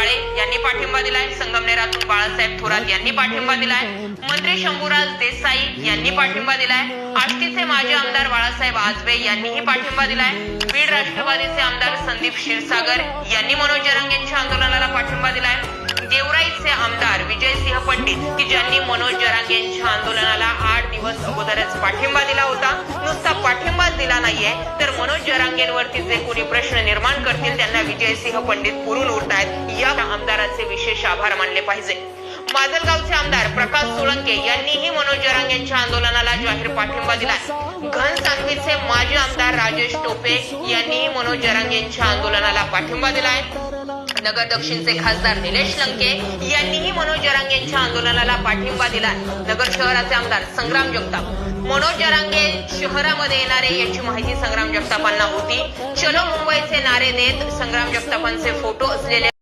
काळे यांनी पाठिंबा दिलाय. संगमनेरातून बाळासाहेब थोरात यांनी पाठिंबा दिलाय. मंत्री शंभूराज देसाई यांनी पाठिंबा दिलाय. आष्टीचे माजी आमदार बाळासाहेब आजबे यांनीही पाठिंबा दिलाय. बीड राष्ट्रवादीचे आमदार संदीप क्षीरसागर यांनी मनोज जरांग यांच्या आंदोलनाला पाठिंबा दिलाय. देवराईचे आमदार विजयसिंह पंडित की ज्यांनी मनोज जरांग यांच्या आंदोलनाला आठ दिवस अगोदरच पाठिंबा दिला होता. नुसता पाठिंबाच दिला नाहीये तर मनोज जरांगेंवरती जे कोणी प्रश्न निर्माण करतील त्यांना विजयसिंह पंडित पुरून उरतायत. या आमदाराचे विशेष आभार मानले पाहिजे. माजलगावचे आमदार प्रकाश सोळंके यांनीही मनोज जरांग यांच्या आंदोलनाला जाहीर पाठिंबा दिला घन सांगवीचे माजी आमदार राजेश टोपे यांनीही मनोज जरांग यांच्या आंदोलनाला पाठिंबा दिलाय. नगर दक्षिणचे खासदार निलेश लंके यांनीही मनोज जरांग यांच्या आंदोलनाला पाठिंबा दिला नगर शहराचे आमदार संग्राम जगताप. मनोज जरांगे शहरामध्ये येणारे याची माहिती संग्राम जगतापांना होती. चलो मुंबईचे नारे देत संग्राम जगतापांचे फोटो असलेले